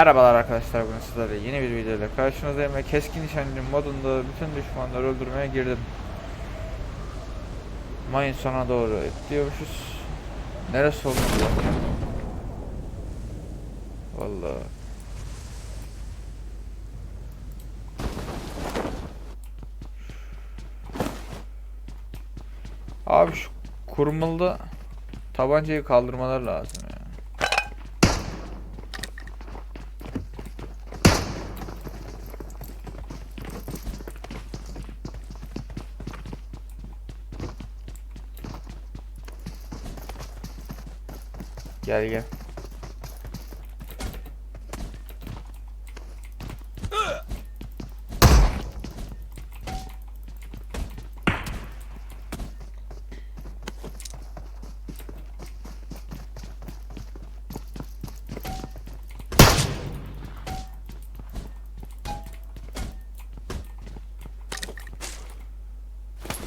Merhabalar arkadaşlar bugün sizlerle yeni bir videoyla karşınızdayım ve keskin nişancı modunda bütün düşmanları öldürmeye girdim. Mayın sona doğru diyormuşuz. Neresi olmalı bakayım. Vallahi. Abi şu kurmalı tabancayı kaldırmalar lazım ya. Gel gel.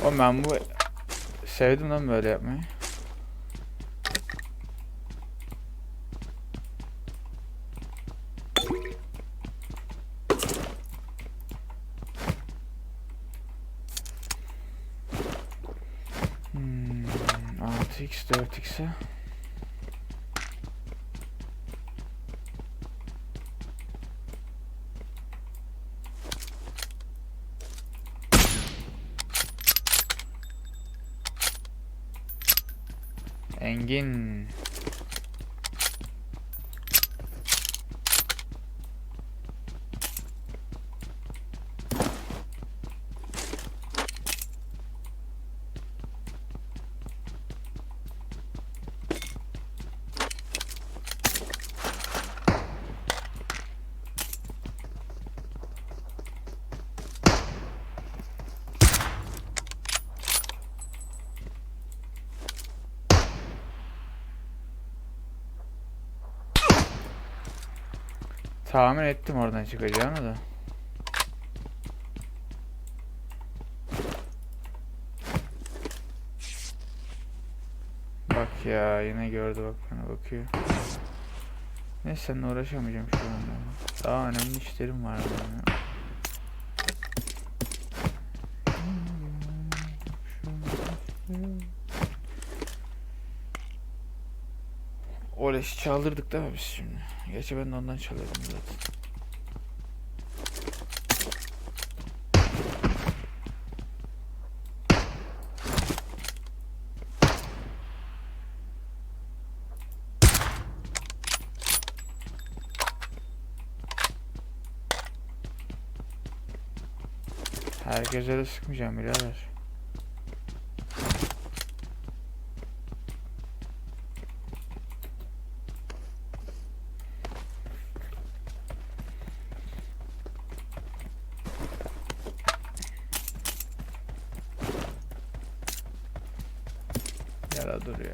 Oğlum ben bu sevdim lan böyle yapmayı. 6x 4x'e Engin tahmin ettim oradan çıkacağını da. Bak ya yine gördü bak bana bakıyor. Neyse seninle uğraşamayacağım şu anda. Daha önemli işlerim var benim leşi çaldırdık değil mi biz şimdi? Gerçi ben de ondan çalıyordum zaten. Herkese de sıkmayacağım birader. Yara dur ya.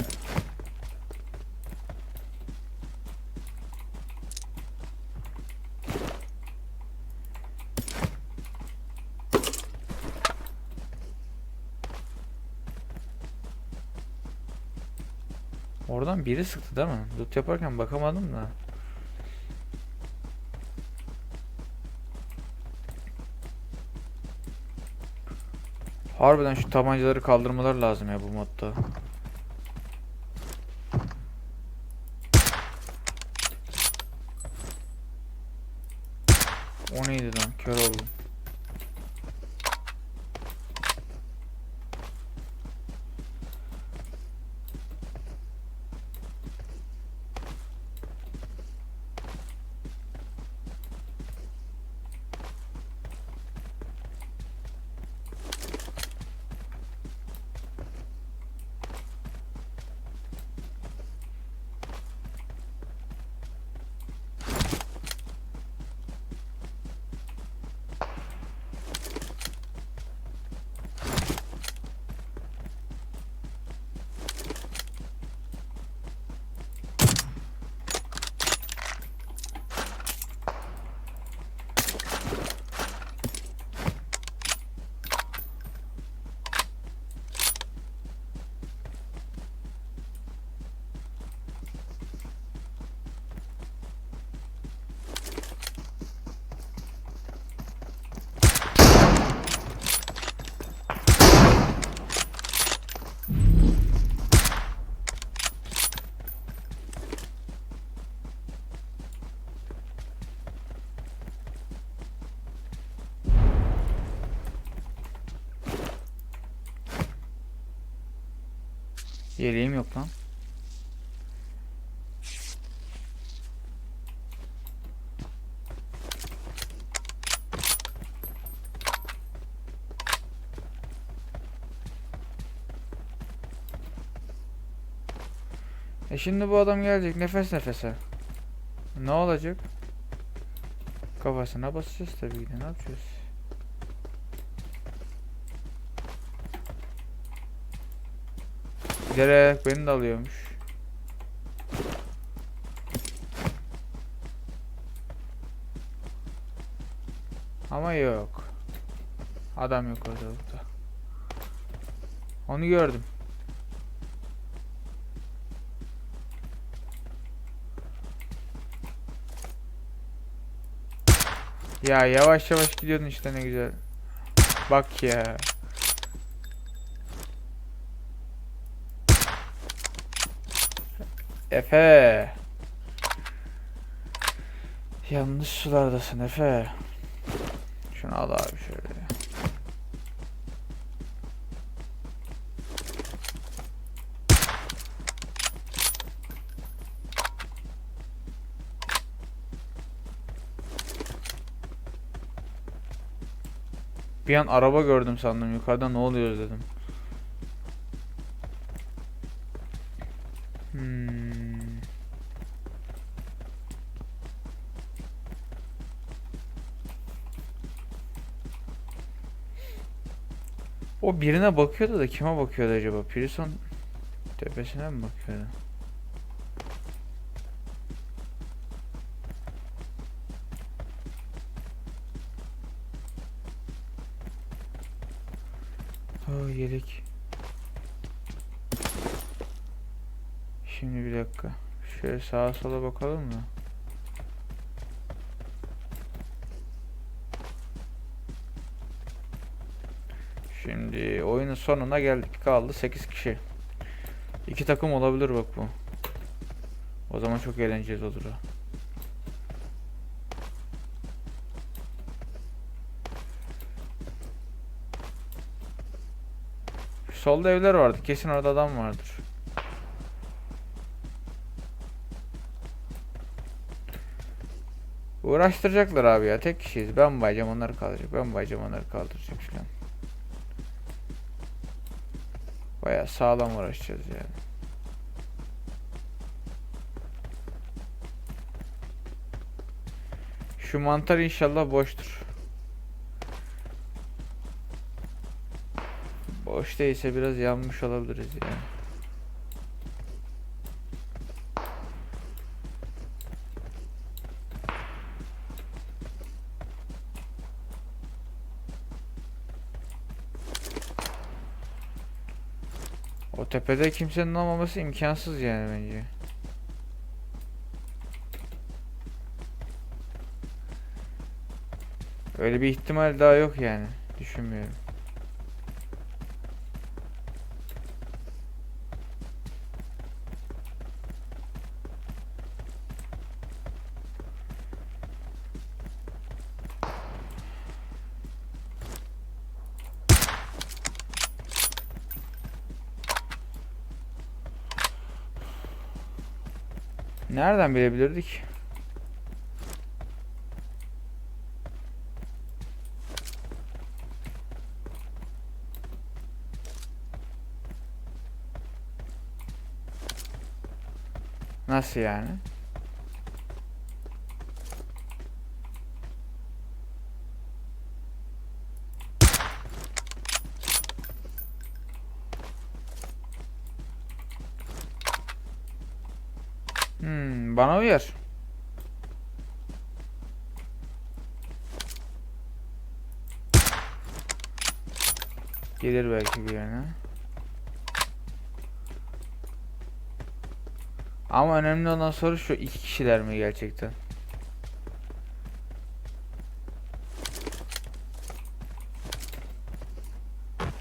Oradan biri sıktı değil mi? Loot yaparken bakamadım da. Harbiden şu tabancaları kaldırmalar lazım ya bu modda. Yeleğim yok lan. E şimdi bu adam gelecek nefes nefese. Ne olacak? Kafasına basacağız tabii ki ne yapacağız? Giderek beni de alıyormuş. Ama yok. Adam yok ortalıkta. Onu gördüm. Ya yavaş yavaş gidiyordun işte ne güzel. Bak ya. Efe. Yanlış sulardasın Efe. Şunu al abi şöyle. Bir an araba gördüm sandım yukarıda ne oluyor dedim. O birine bakıyordu da kime bakıyordu acaba? Prison tepesine mi bakıyordu? Aa yelek. Şimdi bir dakika. Şöyle sağa sola bakalım mı? Şimdi oyunun sonuna geldik. Kaldı 8 kişi. İki takım olabilir bak bu. O zaman çok eğlenceli olur o. Solda evler vardı. Kesin orada adam vardır. Uğraştıracaklar abi ya. Tek kişiyiz. Ben bayacağım onlar kaldıracak. Ben bayacağım onlar kaldıracak filan. Baya sağlam uğraşacağız yani. Şu mantar inşallah boştur. Boş değilse biraz yanmış olabiliriz yani. O tepede kimsenin olmaması imkansız yani bence. Öyle bir ihtimal daha yok yani. Düşünmüyorum. Nereden bilebilirdik? Nasıl yani? Bana uyar. Gelir belki bir yana. Ama önemli olan soru şu iki kişiler mi gerçekten?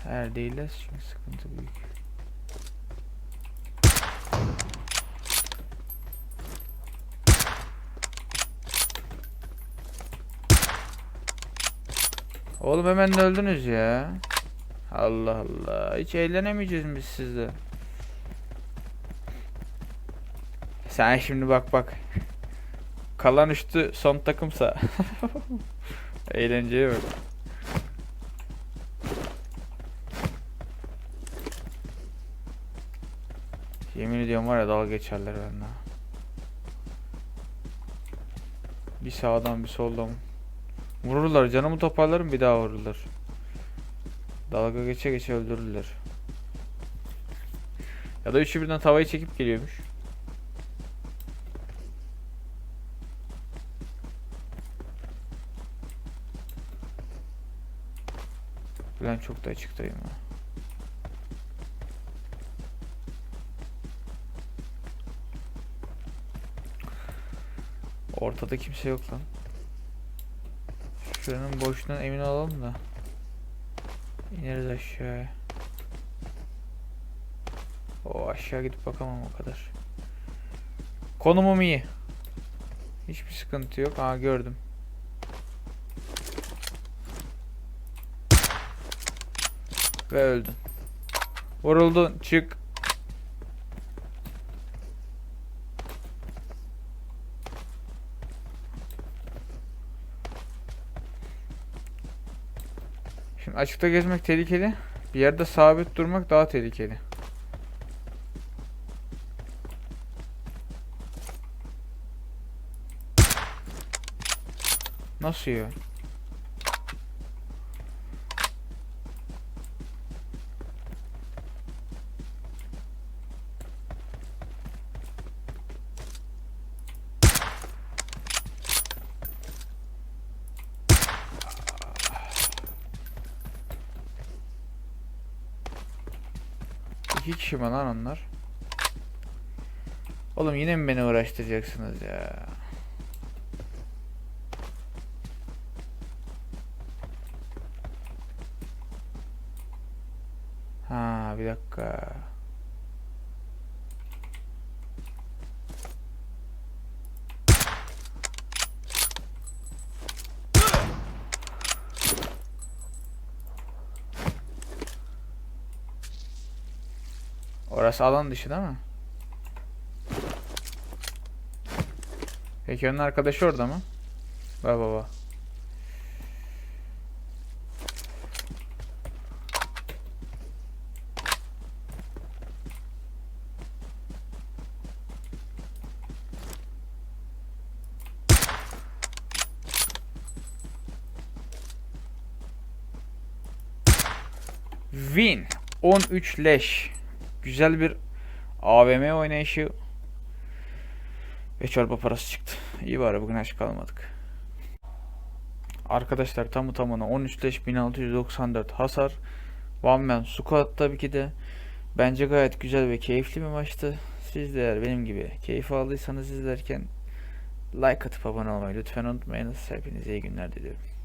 Eğer değiller çünkü sıkıntı büyük. Oğlum hemen de öldünüz ya. Allah Allah. Hiç eğlenemeyeceğiz biz sizle. Sen şimdi bak bak. Kalan üstü son takımsa. Eğlenceye bak. Yemin ediyorum var ya dalga geçerler benden. Bir sağdan bir soldan. Vururlar canımı toparlarım bir daha vururlar. Dalga geçe geçe öldürürler. Ya da üçü birden tavayı çekip geliyormuş. Ben çok da açıktayım. Ortada kimse yok lan. Şuranın boşluğundan emin olalım da. İneriz aşağıya. O aşağı gidip bakamam o kadar. Konumum iyi. Hiçbir sıkıntı yok. Aa gördüm. Ve öldün. Vuruldun. Çık. Açıkta gezmek tehlikeli. Bir yerde sabit durmak daha tehlikeli. Nasıl ya? İki kişi mi lan onlar? Oğlum yine mi beni uğraştıracaksınız ya? Ha bir dakika. Orası alan dışı değil mi? Peki onun arkadaşı orada mı? Baba baba. Win 13 leş. Güzel bir AVM oynayışı ve çorba parası çıktı. İyi bari bugün aç kalmadık. Arkadaşlar tamı tamına 13 leş 1694 hasar. One man squad tabii ki de. Bence gayet güzel ve keyifli bir maçtı. Siz de eğer benim gibi keyif aldıysanız izlerken like atıp abone olmayı lütfen unutmayınız. Hepinize iyi günler diliyorum.